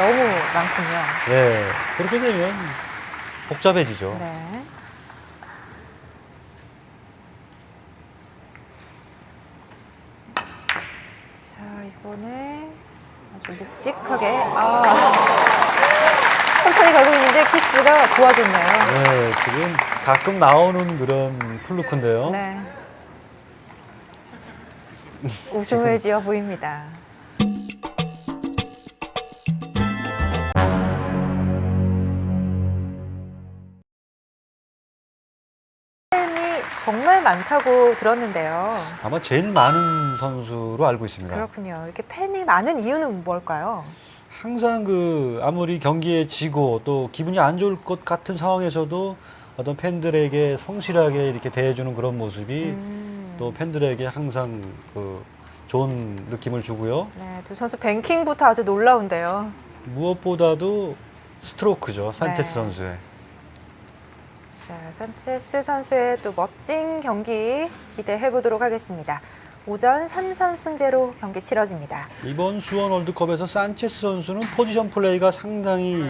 너무 많군요. 네. 그렇게 되면 복잡해지죠. 네. 자, 이번에 아주 묵직하게 아 천천히 가고 있는데 키스가 도와줬네요. 네, 지금 가끔 나오는 그런 플루크인데요. 네. 웃음을 지어 보입니다. 정말 많다고 들었는데요. 아마 제일 많은 선수로 알고 있습니다. 그렇군요. 이렇게 팬이 많은 이유는 뭘까요? 항상 그 아무리 경기에 지고 또 기분이 안 좋을 것 같은 상황에서도 어떤 팬들에게 성실하게 이렇게 대해주는 그런 모습이 음, 또 팬들에게 항상 그 좋은 느낌을 주고요. 네, 두 선수 뱅킹부터 아주 놀라운데요. 무엇보다도 스트로크죠. 산체스 네. 선수의. 자, 산체스 선수의 또 멋진 경기 기대해 보도록 하겠습니다. 오전 3선승제로 경기 치러집니다. 이번 수원 월드컵에서 산체스 선수는 포지션 플레이가 상당히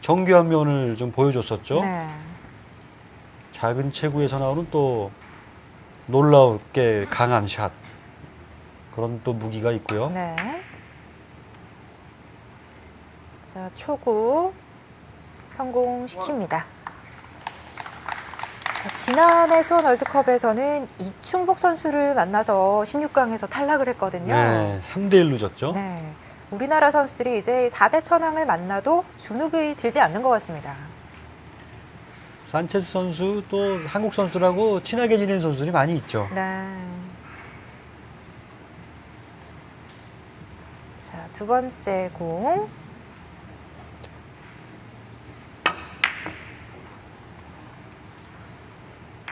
정교한 면을 좀 보여줬었죠. 네. 작은 체구에서 나오는 또 놀라우게 강한 샷 그런 또 무기가 있고요. 네. 자, 초구 성공시킵니다. 자, 지난해 수원 월드컵에서는 이충복 선수를 만나서 16강에서 탈락을 했거든요. 네, 3대 1로 졌죠. 네. 우리나라 선수들이 이제 4대 천왕을 만나도 주눅이 들지 않는 것 같습니다. 산체스 선수 또 한국 선수들하고 친하게 지내는 선수들이 많이 있죠. 네. 자, 두 번째 공.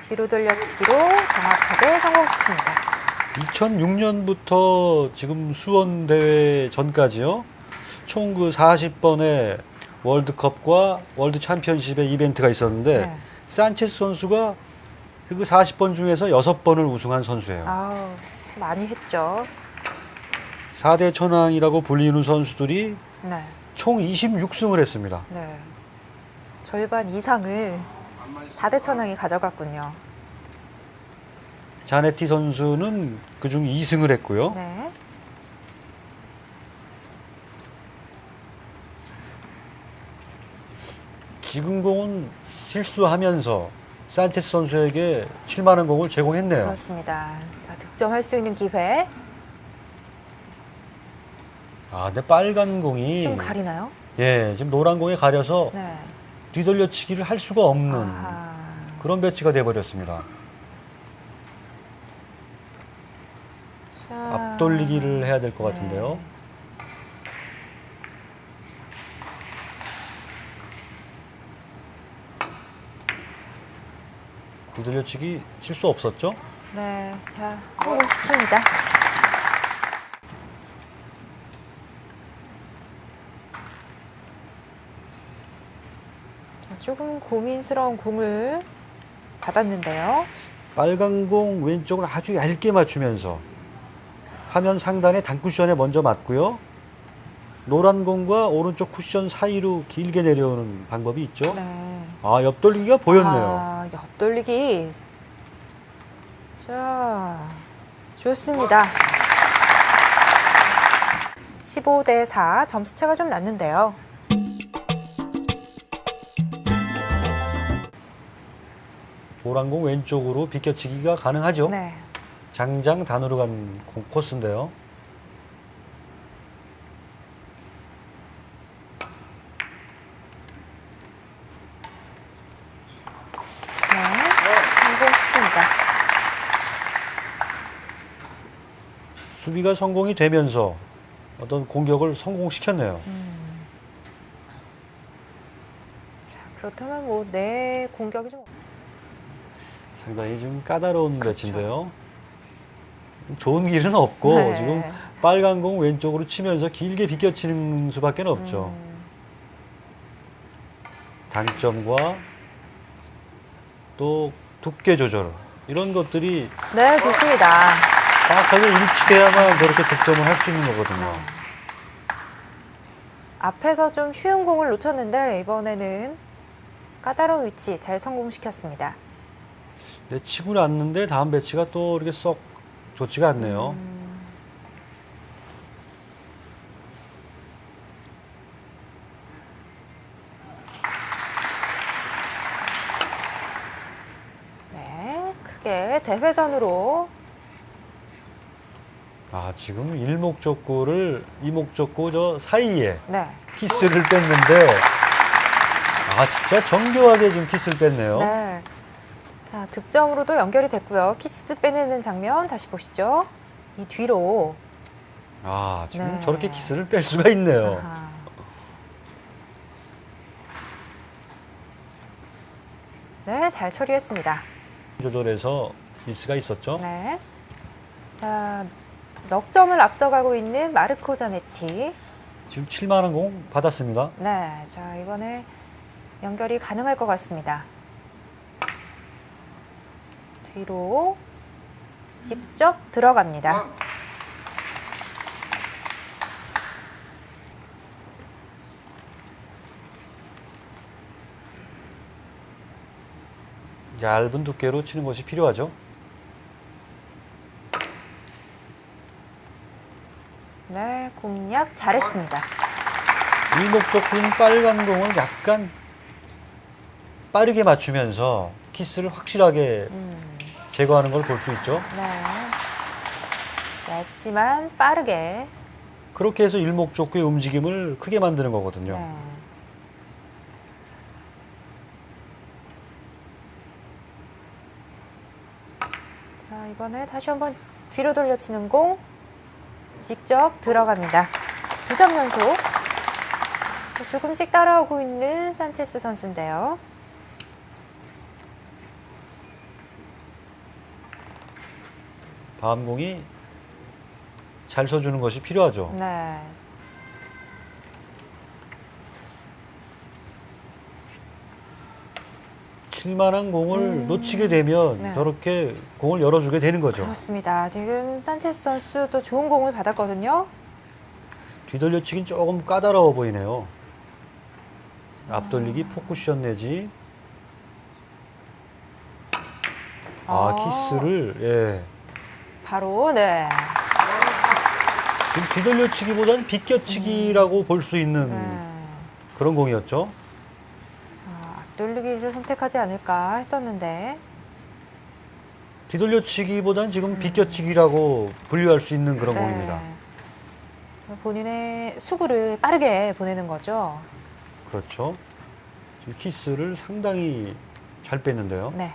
뒤로 돌려치기로 정확하게 성공시킵니다. 2006년부터 지금 수원 대회 전까지요. 총 그 40번의 월드컵과 월드 챔피언십의 이벤트가 있었는데 네. 산체스 선수가 그 40번 중에서 6번을 우승한 선수예요. 아우, 많이 했죠. 4대 천왕이라고 불리는 선수들이 네. 총 26승을 했습니다. 네. 절반 이상을 4대 천왕이 가져갔군요. 자네티 선수는 그중 2승을 했고요. 네. 지금 공은 실수하면서 산체스 선수에게 7만 원 공을 제공했네요. 그렇습니다. 자, 득점할 수 있는 기회. 아, 근데 빨간 공이 좀 가리나요? 예, 지금 노란 공에 가려서 네. 뒤돌려치기를 할 수가 없는 아하. 그런 배치가 돼 버렸습니다. 자. 앞돌리기를 해야 될 것 같은데요. 네. 뒤돌려치기 칠수 없었죠? 네. 자, 성공시킵니다. 자, 조금 고민스러운 공을 받았는데요. 빨간 공 왼쪽을 아주 얇게 맞추면서 화면 상단에 단쿠션에 먼저 맞고요. 노란 공과 오른쪽 쿠션 사이로 길게 내려오는 방법이 있죠. 네. 아, 옆돌리기가 보였네요. 아, 옆돌리기. 자, 좋습니다. 15대 4 점수차가 좀 났는데요. 노란 공 왼쪽으로 비껴치기가 가능하죠. 네. 장장 단으로 간 공- 코스인데요. 네. 수비가 성공이 되면서 어떤 공격을 성공시켰네요. 자, 그렇다면 뭐 내 공격이 좀 상당히 좀 까다로운 그렇죠. 배치인데요. 좋은 길은 없고 네. 지금 빨간 공 왼쪽으로 치면서 길게 비껴치는 수밖에 없죠. 음, 단점과 또 두께 조절 이런 것들이 네, 좋습니다. 정확하게 일치돼야만 저렇게 득점을 할 수 있는 거거든요. 앞에서 좀 쉬운 공을 놓쳤는데 이번에는 까다로운 위치 잘 성공시켰습니다. 네, 치고 났는데 다음 배치가 또 이렇게 썩 좋지가 않네요. 음, 네, 크게 대회전으로 아, 지금 일목적구를 이목적구 저 사이에 네, 키스를 뺐는데 아, 진짜 정교하게 지금 키스를 뺐네요. 네. 자, 득점으로도 연결이 됐고요. 키스 빼내는 장면 다시 보시죠. 이 뒤로. 아, 지금 네. 저렇게 키스를 뺄 수가 있네요. 아하. 네, 잘 처리했습니다. 조절해서 미스가 있었죠. 네. 자, 넉 점을 앞서가고 있는 마르코 자네티. 지금 7만 원 공 받았습니다. 네, 자 이번에 연결이 가능할 것 같습니다. 뒤로 직접 들어갑니다. 얇은 두께로 치는 것이 필요하죠. 네, 공략 잘했습니다. 일목적구는 빨간 공을 약간 빠르게 맞추면서 키스를 확실하게 음, 제거하는 걸 볼 수 있죠. 네. 얇지만 빠르게. 그렇게 해서 일목적구의 움직임을 크게 만드는 거거든요. 네. 자, 이번에 다시 한번 뒤로 돌려치는 공 직접 들어갑니다. 두 점 연속. 자, 조금씩 따라오고 있는 산체스 선수인데요. 다음 공이 잘 써주는 것이 필요하죠. 네. 칠만한 공을 음. 놓치게 되면 네. 저렇게 공을 열어주게 되는 거죠. 그렇습니다. 지금 산체스 선수도 좋은 공을 받았거든요. 뒤돌려치긴 조금 까다로워 보이네요. 앞돌리기 포쿠션 내지 아, 키스를 예 바로 네. 지금 뒤돌려치기보다는 비껴치기라고 볼 수 있는 네. 그런 공이었죠. 자, 앞돌리기를 선택하지 않을까 했었는데 뒤돌려치기보다는 지금 비껴치기라고 분류할 수 있는 그런 네. 공입니다. 본인의 수구를 빠르게 보내는 거죠. 그렇죠. 지금 키스를 상당히 잘 뺐는데요. 네.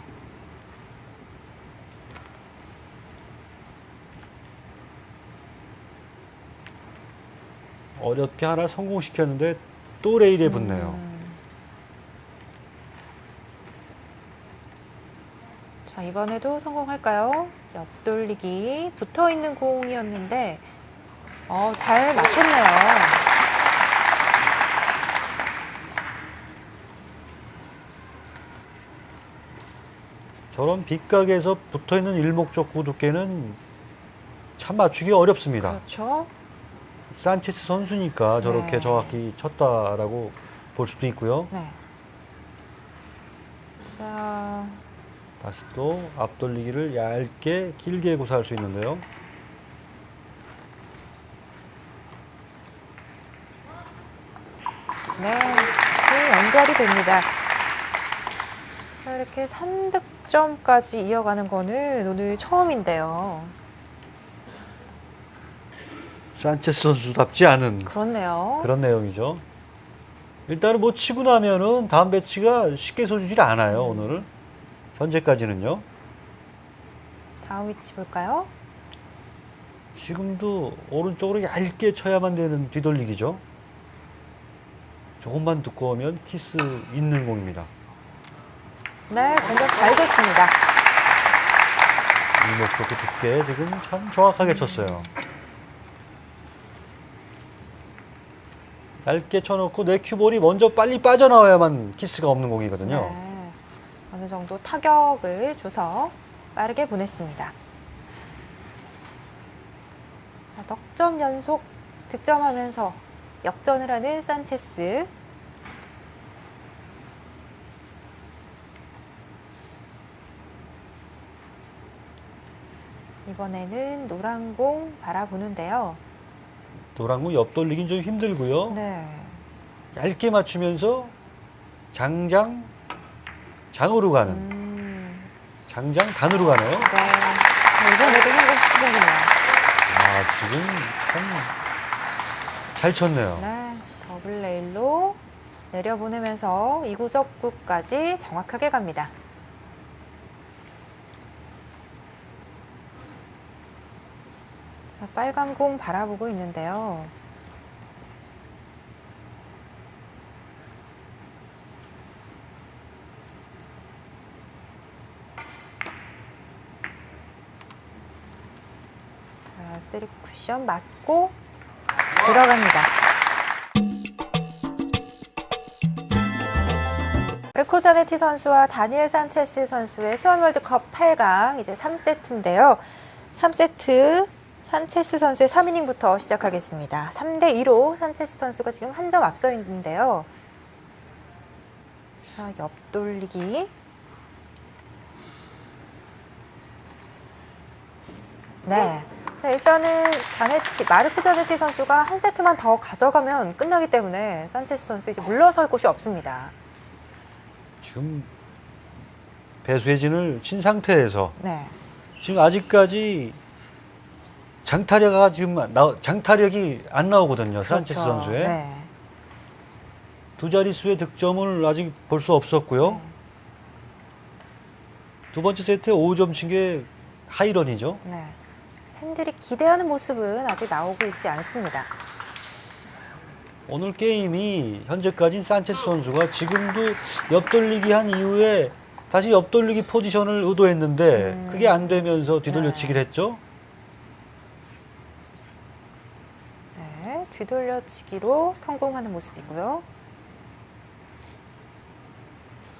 어렵게 하나 성공시켰는데 또 레일에 붙네요. 음. 자, 이번에도 성공할까요? 옆돌리기 붙어 있는 공이었는데 어, 잘 맞췄네요. 저런 빗각에서 붙어 있는 일목적구 두께는 참 맞추기 어렵습니다. 그렇죠. 산체스 선수니까 저렇게 네. 정확히 쳤다라고 볼 수도 있고요. 네. 자, 다시 또 앞돌리기를 얇게 길게 구사할 수 있는데요. 네, 연결이 됩니다. 자, 이렇게 3득점까지 이어가는 거는 오늘 처음인데요. 산체스 선수답지 않은 그렇네요. 그런 내용이죠. 일단은 뭐 치고 나면은 다음 배치가 쉽게 서주질 않아요, 오늘은. 현재까지는요. 다음 위치 볼까요? 지금도 오른쪽으로 얇게 쳐야만 되는 뒤돌리기죠. 조금만 두꺼우면 키스 있는 공입니다. 네, 공격 잘 됐습니다. 이목 좋게 두께 지금 참 정확하게 쳤어요. 얇게 쳐놓고 내 큐볼이 먼저 빨리 빠져나와야만 키스가 없는 공이거든요. 네, 어느 정도 타격을 줘서 빠르게 보냈습니다. 자, 넉점 연속 득점하면서 역전을 하는 산체스. 이번에는 노란 공 바라보는데요. 노란 공 옆돌리긴 좀 힘들고요. 네. 얇게 맞추면서 장장 장으로 가는 음, 장장 단으로 가네요. 네. 자, 이번에도 성공시키는군요. 아 지금 참 잘 쳤네요. 네. 더블 레일로 내려보내면서 이구접구까지 정확하게 갑니다. 자, 빨간 공 바라보고 있는데요. 자, 쓰리 쿠션 맞고 들어갑니다. 마르코 자네티 선수와 다니엘 산체스 선수의 수원 월드컵 8강 이제 3세트인데요. 3세트 산체스 선수의 3이닝부터 시작하겠습니다. 3대 2로 산체스 선수가 지금 한 점 앞서 있는데요. 자, 옆돌리기. 네. 자, 일단은 자네티, 마르코 자네티 선수가 한 세트만 더 가져가면 끝나기 때문에 산체스 선수 이제 물러설 곳이 없습니다. 지금 배수의 진을 친 상태에서 네. 지금 아직까지 장타력가 지금 나, 장타력이 안 나오거든요. 산체스 그렇죠. 선수의 네. 두 자릿수의 득점을 아직 볼 수 없었고요. 네. 두 번째 세트에 5점 친 게 하이런이죠. 네. 팬들이 기대하는 모습은 아직 나오고 있지 않습니다. 오늘 게임이 현재까지 산체스 선수가 지금도 옆돌리기 한 이후에 다시 옆돌리기 포지션을 의도했는데 음. 그게 안 되면서 뒤돌려치기를 했죠. 네. 뒤돌려치기로 성공하는 모습이고요.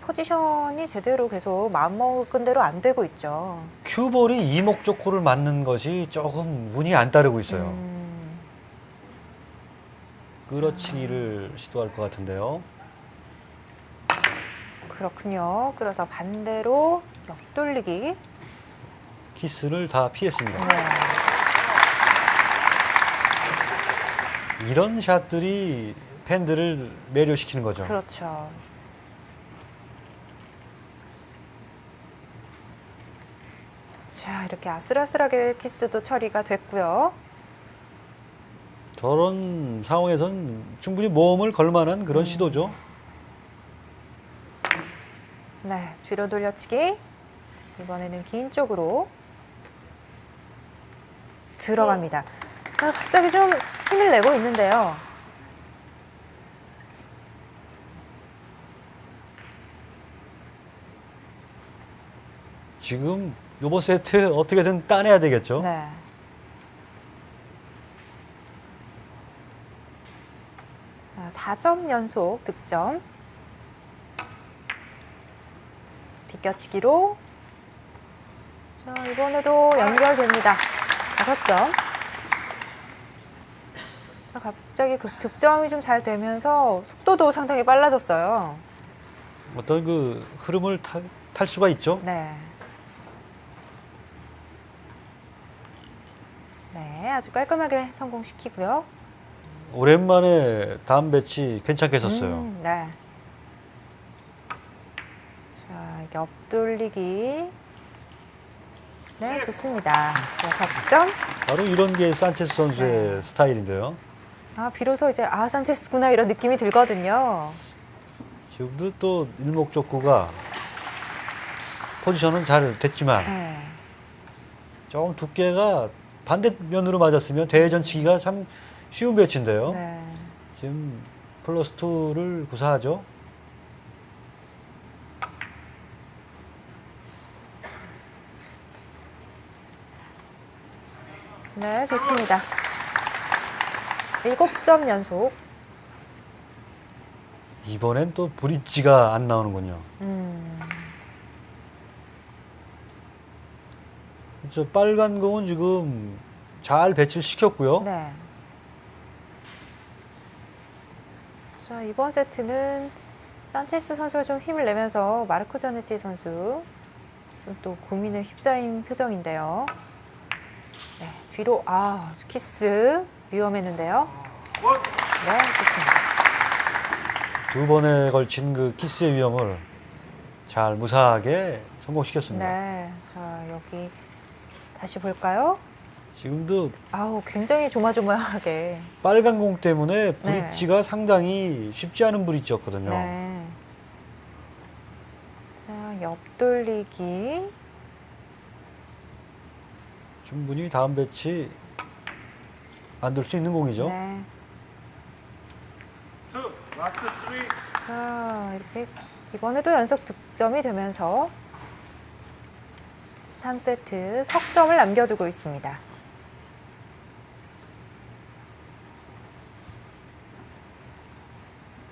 포지션이 제대로 계속 마음먹은 대로 안 되고 있죠. 큐볼이 이목 조코를 맞는 것이 조금 운이 안 따르고 있어요. 음, 끌어치기를 시도할 것 같은데요. 그렇군요. 그래서 반대로 옆돌리기. 키스를 다 피했습니다. 네. 이런 샷들이 팬들을 매료시키는 거죠. 그렇죠. 자, 이렇게 아슬아슬하게 키스도 처리가 됐고요. 저런 상황에선 충분히 모험을 걸 만한 그런 시도죠. 네, 뒤로 돌려치기. 이번에는 긴 쪽으로 들어갑니다. 자, 갑자기 좀 힘을 내고 있는데요. 지금 요번 세트 어떻게든 따내야 되겠죠. 네. 자, 4점 연속 득점. 비껴치기로. 자, 이번에도 연결됩니다. 5점. 자, 갑자기 그 득점이 좀 잘 되면서 속도도 상당히 빨라졌어요. 어떤 그 흐름을 타- 탈 수가 있죠. 네. 네, 아주 깔끔하게 성공시키고요. 오랜만에 다음 배치 괜찮게 섰어요. 음, 네. 자, 옆돌리기. 네, 좋습니다. 여섯 점. 바로 이런 게 산체스 선수의 네. 스타일인데요. 아, 비로소 이제 아 산체스구나 이런 느낌이 들거든요. 지금도 또 일목적구가 포지션은 잘 됐지만 네. 조금 두께가 반대면으로 맞았으면 대전치기가 참 쉬운 배치인데요. 네. 지금 플러스 2를 구사하죠. 네, 좋습니다. 일곱 점 연속. 이번엔 또 브릿지가 안 나오는군요. 음, 저 빨간 공은 지금 잘 배치를 시켰고요. 네. 자, 이번 세트는 산체스 선수가 좀 힘을 내면서 마르코 자네티 선수 좀또 고민에 휩싸인 표정인데요. 네, 뒤로 아 키스 위험했는데요. 네, 좋습니다. 두 번에 걸친 그 키스의 위험을 잘 무사하게 성공시켰습니다. 네, 자 여기 다시 볼까요? 지금도 아우 굉장히 조마조마하게. 빨간 공 때문에 네. 브릿지가 상당히 쉽지 않은 브릿지였거든요. 네. 자 옆돌리기. 충분히 다음 배치 만들 수 있는 공이죠. 네. 자, 이렇게 이번에도 연속 득점이 되면서 3세트 석점을 남겨두고 있습니다.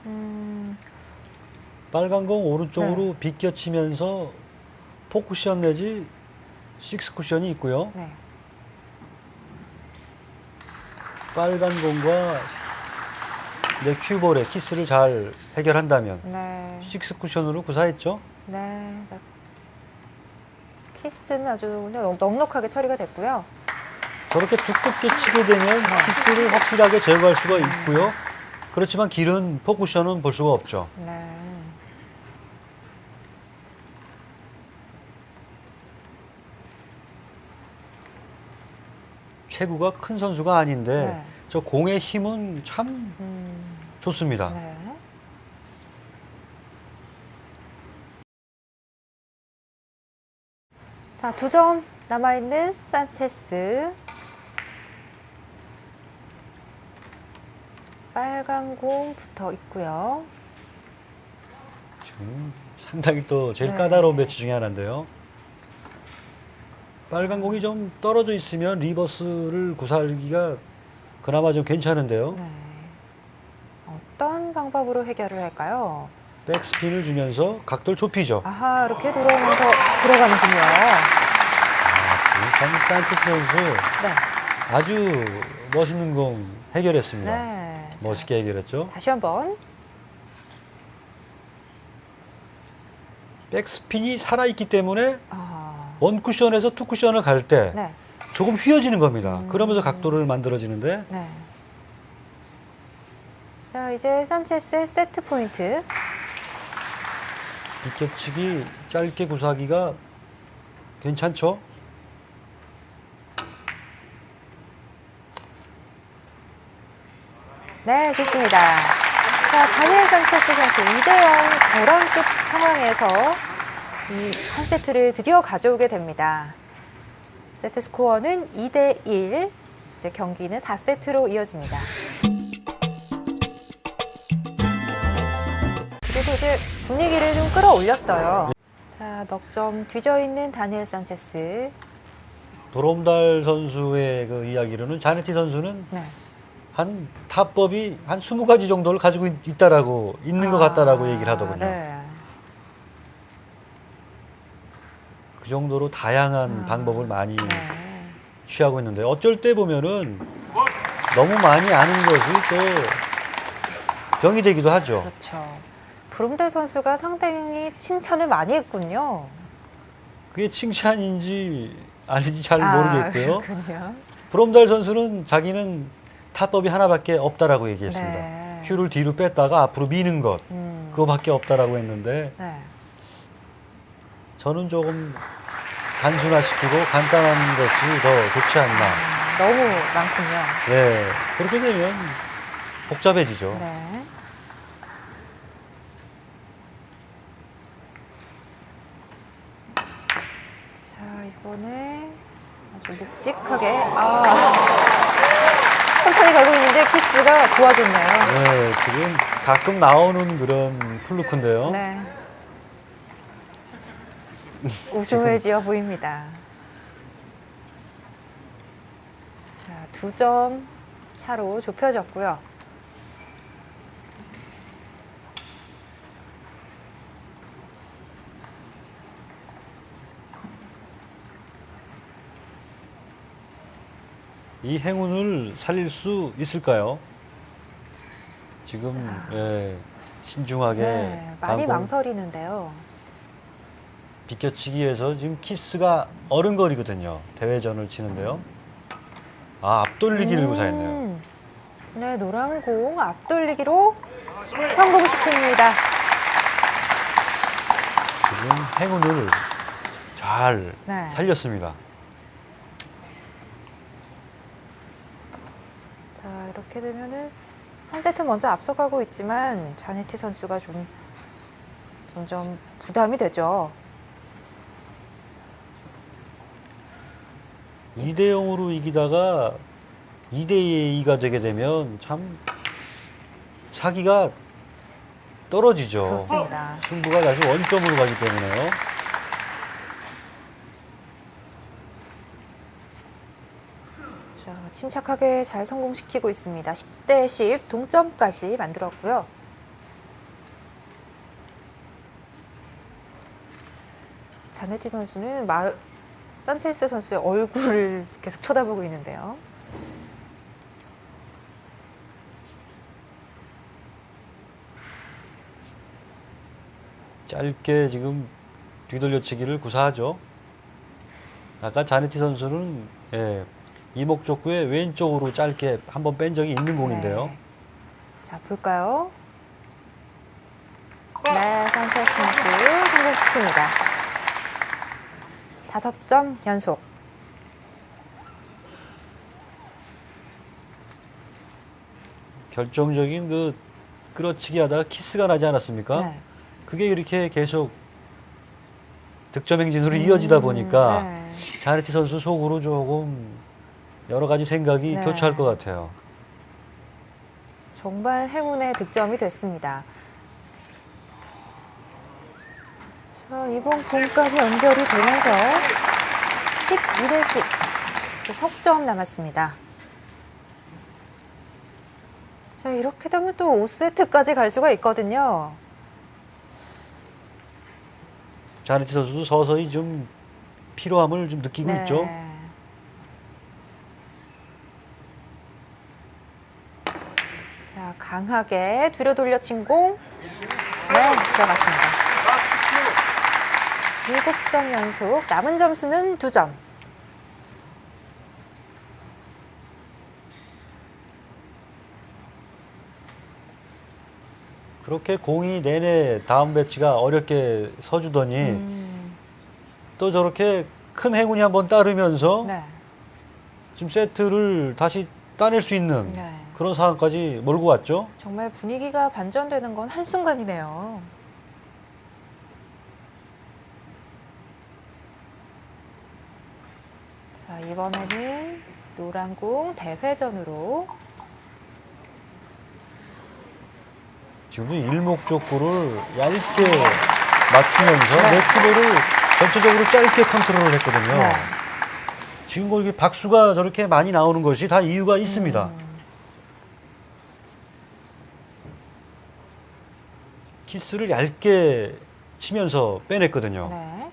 음, 빨간 공 오른쪽으로 네. 비껴치면서 포쿠션 내지 식스 쿠션이 있고요. 네. 빨간 공과 내 큐볼의 키스를 잘 해결한다면 네. 식스 쿠션으로 구사했죠. 네. 자, 키스는 아주 넉- 넉넉하게 처리가 됐고요. 저렇게 두껍게 치게 되면 키스를 확실하게 제거할 수가 있고요. 그렇지만 길은 포쿠션은 볼 수가 없죠. 네. 체구가 큰 선수가 아닌데 네. 저 공의 힘은 참 음, 좋습니다. 네. 자, 두 점 남아있는 산체스. 빨간 공 붙어 있고요. 지금 상당히 또 제일 네. 까다로운 배치 중에 하나인데요. 빨간 공이 좀 떨어져 있으면 리버스를 구사하기가 그나마 좀 괜찮은데요. 네. 어떤 방법으로 해결을 할까요? 백스핀을 주면서 각도를 좁히죠. 아하, 이렇게 돌아오면서 들어가는군요. 아, 참 산체스 선수 네. 아주 멋있는 공 해결했습니다. 네. 자, 멋있게 해결했죠. 다시 한번. 백스핀이 살아있기 때문에 아, 원 쿠션에서 투 쿠션을 갈때 네. 조금 휘어지는 겁니다. 음. 그러면서 각도를 만들어지는데 네. 자, 이제 산체스의 세트 포인트. 비껴치기 짧게 구사하기가 괜찮죠? 네, 좋습니다. 자, 다니엘 산체스 선수 2대0 벼랑 끝 상황에서 이 한 세트를 드디어 가져오게 됩니다. 세트 스코어는 2대 1. 이제 경기는 4세트로 이어집니다. 그래도 이제 분위기를 좀 끌어올렸어요. 자, 넉점 뒤져 있는 다니엘 산체스. 도롬달 선수의 그 이야기로는 자네티 선수는 네. 한 타법이 한 20가지 정도를 가지고 있- 있다라고 있는 것 같다라고 아, 얘기를 하더군요. 네. 그 정도로 다양한 아, 방법을 많이 네. 취하고 있는데 어쩔 때 보면은 너무 많이 아는 것이 또 병이 되기도 하죠. 그렇죠. 브롬달 선수가 상당히 칭찬을 많이 했군요. 그게 칭찬인지 아닌지 잘 아, 모르겠고요. 브롬달 선수는 자기는 타법이 하나밖에 없다라고 얘기했습니다. 네. 큐를 뒤로 뺐다가 앞으로 미는 것 음, 그거밖에 없다라고 했는데 네. 저는 조금 단순화시키고 간단한 것이 더 좋지 않나. 음, 너무 많군요. 네, 그렇게 되면 복잡해지죠. 네. 자, 이번에 아주 묵직하게 아 천천히 가고 있는데 키스가 도와줬네요. 네, 지금 가끔 나오는 그런 플루크인데요. 네. 웃음을 지어 보입니다. 자, 두 점 차로 좁혀졌고요. 이 행운을 살릴 수 있을까요? 지금 예, 신중하게 네, 많이 방공 망설이는데요. 비껴치기에서 지금 키스가 어른거리거든요. 대회전을 치는데요. 아 앞돌리기를 구사했네요. 음, 네, 노란 공 앞돌리기로 성공시킵니다. 지금 행운을 잘 네. 살렸습니다. 자, 이렇게 되면은 한 세트 먼저 앞서가고 있지만 자네티 선수가 좀 점점 부담이 되죠. 2대 0으로 이기다가 2대 2가 되게 되면 참 사기가 떨어지죠. 그렇습니다. 승부가 다시 원점으로 가기 때문에요. 자, 침착하게 잘 성공시키고 있습니다. 10대 10 동점까지 만들었고요. 자네티 선수는 마, 산체스 선수의 얼굴을 계속 쳐다보고 있는데요. 짧게 지금 뒤돌려치기를 구사하죠. 아까 자네티 선수는 예, 이목적구에 왼쪽으로 짧게 한 번 뺀 적이 있는 공인데요. 네. 자, 볼까요? 네, 산체스 선수 성공 시킵니다. 다섯 점 연속. 결정적인 그 끌어치기 하다가 키스가 나지 않았습니까? 네. 그게 이렇게 계속 득점 행진으로 이어지다 보니까 네. 자네티 선수 속으로 조금 여러 가지 생각이 네. 교차할 것 같아요. 정말 행운의 득점이 됐습니다. 자, 이번 공까지 연결이 되면서 12대 10. 이제 석점 남았습니다. 자, 이렇게 되면 또 5세트까지 갈 수가 있거든요. 자네티 선수도 서서히 좀 피로함을 좀 느끼고 네. 있죠. 자, 강하게 뒤로 돌려 친 공. 네, 들어갔습니다. 7점 연속. 남은 점수는 2점. 그렇게 공이 내내 다음 배치가 어렵게 서주더니 음, 또 저렇게 큰 행운이 한번 따르면서 네. 지금 세트를 다시 따낼 수 있는 네. 그런 상황까지 몰고 왔죠. 정말 분위기가 반전되는 건 한순간이네요. 자, 이번에는 노란 공 대회전으로 지금 일목적구를 얇게 맞추면서 네. 네트볼을 전체적으로 짧게 컨트롤을 했거든요. 네. 지금 거 이게 박수가 저렇게 많이 나오는 것이 다 이유가 있습니다. 음, 키스를 얇게 치면서 빼냈거든요. 네.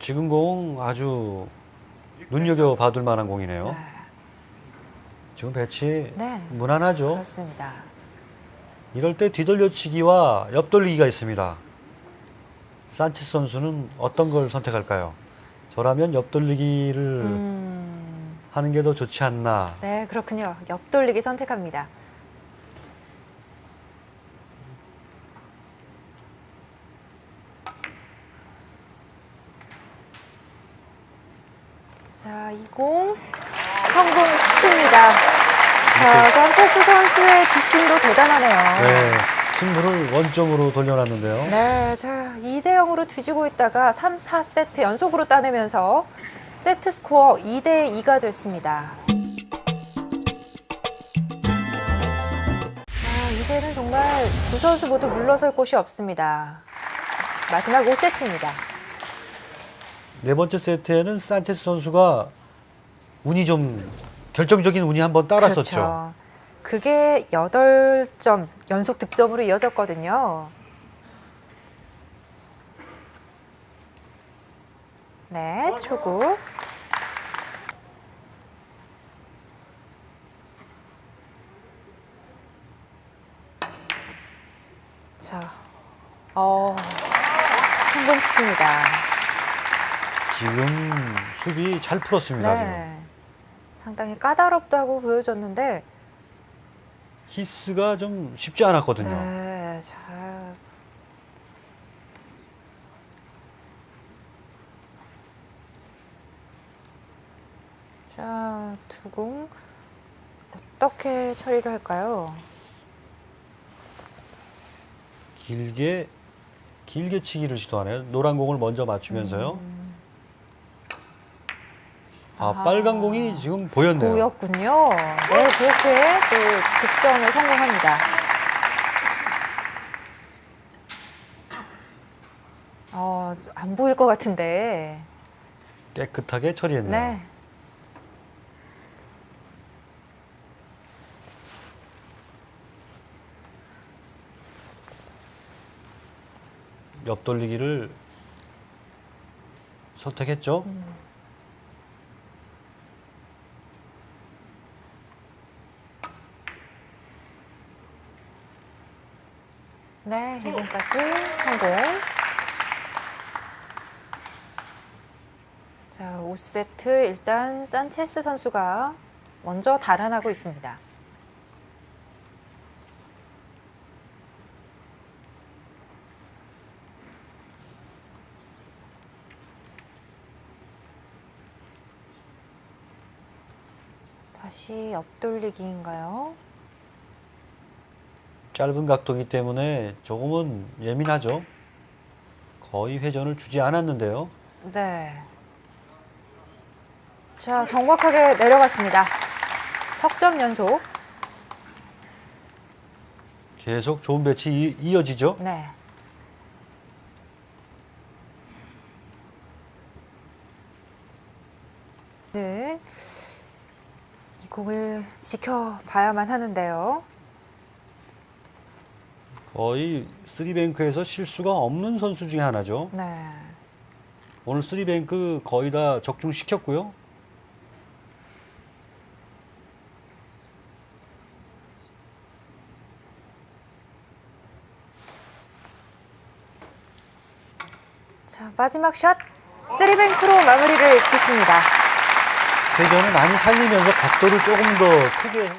지금 공 아주 눈여겨 봐둘 만한 공이네요. 네. 지금 배치 네. 무난하죠. 그렇습니다. 이럴 때 뒤돌려치기와 옆돌리기가 있습니다. 산체스 선수는 어떤 걸 선택할까요? 저라면 옆돌리기를 음, 하는 게 더 좋지 않나. 네, 그렇군요. 옆돌리기 선택합니다. 자, 이공 성공시킵니다. 자, 산체스 선수의 뒷심도 대단하네요. 네, 승부를 원점으로 돌려놨는데요. 네, 자, 2대 0으로 뒤지고 있다가 3, 4세트 연속으로 따내면서 세트 스코어 2대 2가 됐습니다. 자, 이제는 정말 두 선수 모두 물러설 곳이 없습니다. 마지막 5세트입니다. 네 번째 세트에는 산체스 선수가 운이 좀 결정적인 운이 한번 따랐었죠. 그렇죠. 그게 8점 연속 득점으로 이어졌거든요. 네, 초구. 자, 어, 성공시킵니다. 지금 수비 잘 풀었습니다. 지금. 네. 상당히 까다롭다고 보여줬는데, 키스가 좀 쉽지 않았거든요. 네, 잘. 자, 두 공 어떻게 처리를 할까요? 길게 길게 치기를 시도하네요. 노란 공을 먼저 맞추면서요. 음, 아, 아. 빨간 공이 지금 보였네요. 보였군요. 네, 그렇게 또 득점에 성공합니다. 어, 안 보일 것 같은데. 깨끗하게 처리했네요. 네. 옆돌리기를 선택했죠. 음. 네, 이번까지 성공. 자, 5세트 일단 산체스 선수가 먼저 달아나고 있습니다. 다시 옆돌리기인가요? 짧은 각도이기 때문에 조금은 예민하죠. 거의 회전을 주지 않았는데요. 네. 자, 정확하게 내려갔습니다. 석점 연속. 계속 좋은 배치 이- 이어지죠. 네. 네. 이 공을 지켜봐야만 하는데요. 거의 쓰리뱅크에서 실수가 없는 선수 중에 하나죠. 네. 오늘 쓰리뱅크 거의 다 적중시켰고요. 자, 마지막 샷. 쓰리뱅크로 마무리를 짓습니다. 회전을 많이 살리면서 각도를 조금 더 크게